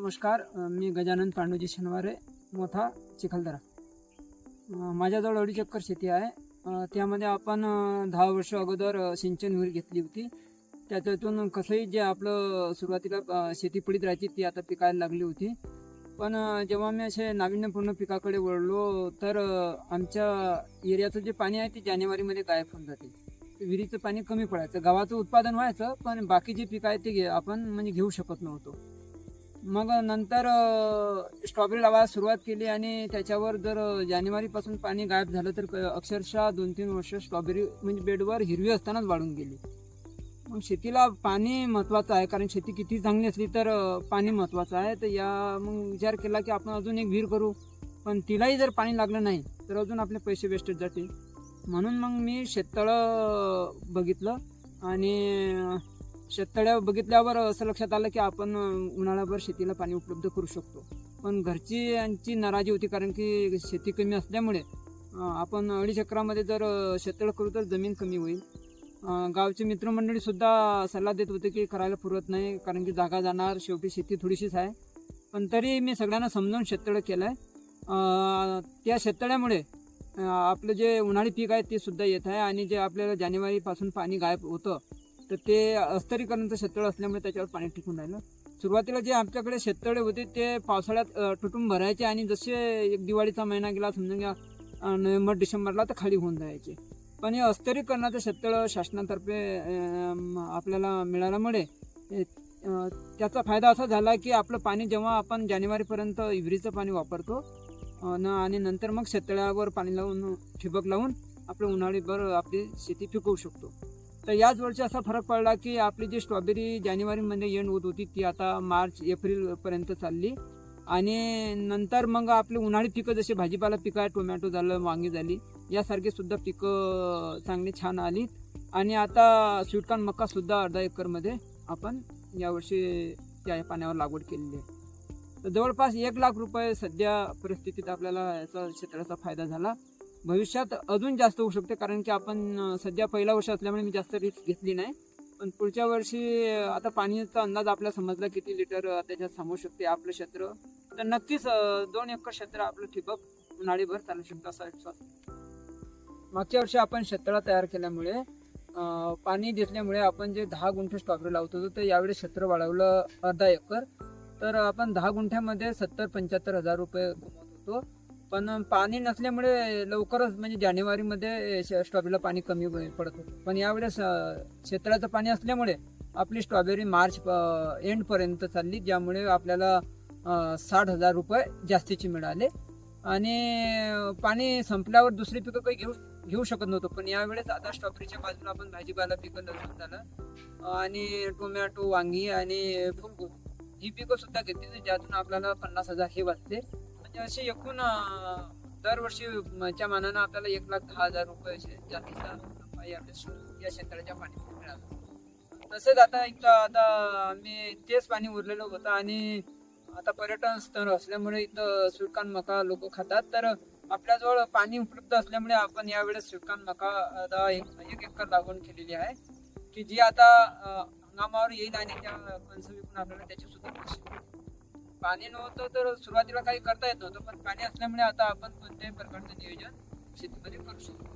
नमस्कार मी गजानन पांडुजी शनिवारे मोठा चिखलदरा. माझ्याजवळ अडीच एकर शेती आहे. त्यामध्ये आपण दहा वर्ष अगोदर सिंचन विहीर घेतली होती. त्याच्यातून कसंही जे आपलं सुरुवातीला शेती पडीत राहायची ती आता पिकायला लागली होती. पण जेव्हा मी असे नाविन्यपूर्ण पिकाकडे वळलो तर आमच्या एरियाचं जे पाणी आहे ते जानेवारीमध्ये गायब होऊन जाते. विहिरीचं पाणी कमी पडायचं. गव्हाचं उत्पादन व्हायचं पण बाकी जे पिकं आहेत ते घे- आपण म्हणजे घेऊ शकत नव्हतो. मग नंतर स्ट्रॉबेरी लावायला सुरुवात केली आणि त्याच्यावर जर जानेवारीपासून पाणी गायब झालं तर क- अक्षरशः दोन तीन वर्ष स्ट्रॉबेरी म्हणजे बेडवर हिरवी असतानाच वाढून गेली. मग शेतीला पाणी महत्त्वाचं आहे कारण शेती किती चांगली असली तर पाणी महत्त्वाचं आहे. तर या मग विचार केला की आपण अजून एक विहीर करू. पण तिलाही जर पाणी लागलं नाही तर अजून आपले पैसे वेस्टेज जातील. म्हणून मग मी शेततळं बघितलं आणि शेततळ्या बघितल्यावर असं लक्षात आलं की आपण उन्हाळ्याभर शेतीला पाणी उपलब्ध करू शकतो. पण घरची यांची नाराजी होती कारण की शेती कमी असल्यामुळे आपण अडीच एकरामध्ये जर शेततळ करू तर जमीन कमी होईल. गावचे मित्रमंडळीसुद्धा सल्ला देत होते की करायला पुरत नाही कारण की जागा जाणार शेवटी शेती थोडीशीच आहे. पण तरी मी सगळ्यांना समजावून शेततळं केलं आहे त्या शेततळ्यामुळे आपलं जे उन्हाळी पीक आहे ते सुद्धा येत आहे आणि जे आपल्याला जानेवारीपासून पाणी गायब होतं तर ते अस्तरीकरणाचं शेततळ असल्यामुळे त्याच्यावर पाणी टिकून राहिलं. सुरुवातीला जे आमच्याकडे शेततळे होते ते पावसाळ्यात तुटून भरायचे आणि जसे एक दिवाळीचा महिना गेला समजून घ्या नोव्हेंबर डिसेंबरला तर खाली होऊन जायचे. पण हे अस्तरीकरणाचं शेततळ शासनातर्फे आपल्याला मिळाल्यामुळे त्याचा फायदा असा झाला की आपलं पाणी जेव्हा आपण जानेवारीपर्यंत विहिरीचं पाणी वापरतो न आणि नंतर मग शेततळ्यावर पाणी लावून ठिबक लावून आपलं उन्हाळीभर आपली शेती पिकवू शकतो. तर याच वर्षी असा फरक पडला की आपली जी स्ट्रॉबेरी जानेवारीमध्ये येण होत होती ती आता मार्च एप्रिलपर्यंत चालली. आणि नंतर मग आपले उन्हाळी पिकं जसे भाजीपाला पिकं आहे टोमॅटो झालं वांगी झाली यासारखी सुद्धा पिकं चांगली छान आली. आणि आता स्वीटकॉर्न मका सुद्धा अर्धा एकरमध्ये आपण यावर्षी त्या पाण्यावर लागवड केलेली आहे. तर जवळपास एक लाख रुपये सध्या परिस्थितीत आपल्याला याचा क्षेत्राचा फायदा झाला. भविष्यात अजून जास्त होऊ शकते कारण की आपण सध्या पहिला वर्ष असल्यामुळे मी जास्त रिस्क घेतली नाही. पण पुढच्या वर्षी आता पाण्याचा अंदाज आपल्याला समजला किती लिटर त्याच्यात थांबू शकते आपलं क्षेत्र. तर नक्कीच दोन एकर क्षेत्र आपलं ठिबक उन्हाळीभर चालू शकतं असा विश्वास मागच्या वर्षी आपण क्षेत्र तयार केल्यामुळे पाणी दिसल्यामुळे आपण जे दहा गुंठे स्ट्रॉबेरी लावत होतो तर यावेळी क्षेत्र वाढवलं अर्धा एकर. तर आपण दहा गुंठ्यामध्ये सत्तर पंच्याहत्तर हजार रुपये कमवत होतो. पण पाणी नसल्यामुळे लवकरच म्हणजे जानेवारीमध्ये श- स्ट्रॉबेरीला पाणी कमी पडत. होतं पण यावेळेस क्षेत्राचं पाणी असल्यामुळे आपली स्ट्रॉबेरी मार्च एंडपर्यंत चालली ज्यामुळे आपल्याला साठ हजार रुपये जास्तीचे मिळाले. आणि पाणी संपल्यावर दुसरी पिकं काही घेऊ घेऊ शकत नव्हतो. पण यावेळेस आता स्ट्रॉबेरीच्या बाजूला आपण भाजीपाला पिकं लसूण झालं. आणि टोमॅटो वांगी आणि फुलगोबी ही पिकं सुद्धा घेतली ज्यातून आपल्याला पन्नास हजार हे वाचते म्हणजे असे एकूण दरवर्षी दरवर्षीच्या मानानं आपल्याला एक लाख दहा हजार रुपये असे जास्तीचा नफा आपल्या या क्षेत्राच्या पाणी मिळाला. तसेच आता इथं आता आम्ही तेच पाणी उरलेलं होतं आणि आता पर्यटन स्थळ असल्यामुळे इथं सुरकान मका लोक खातात. तर आपल्याजवळ पाणी उपलब्ध असल्यामुळे आपण यावेळेस सुरकान मका आता एक एकर लागवड केलेली आहे. की जी आता हंगामावर येईल आणि त्या कणसं विकून आपल्याला त्याचे सुद्धा पैसे पाणी नव्हतं तर सुरुवातीला काही करता येत नव्हतं पण पाणी असल्यामुळे आता आपण कोणत्याही प्रकारचं नियोजन शेतीमध्ये करू शकतो.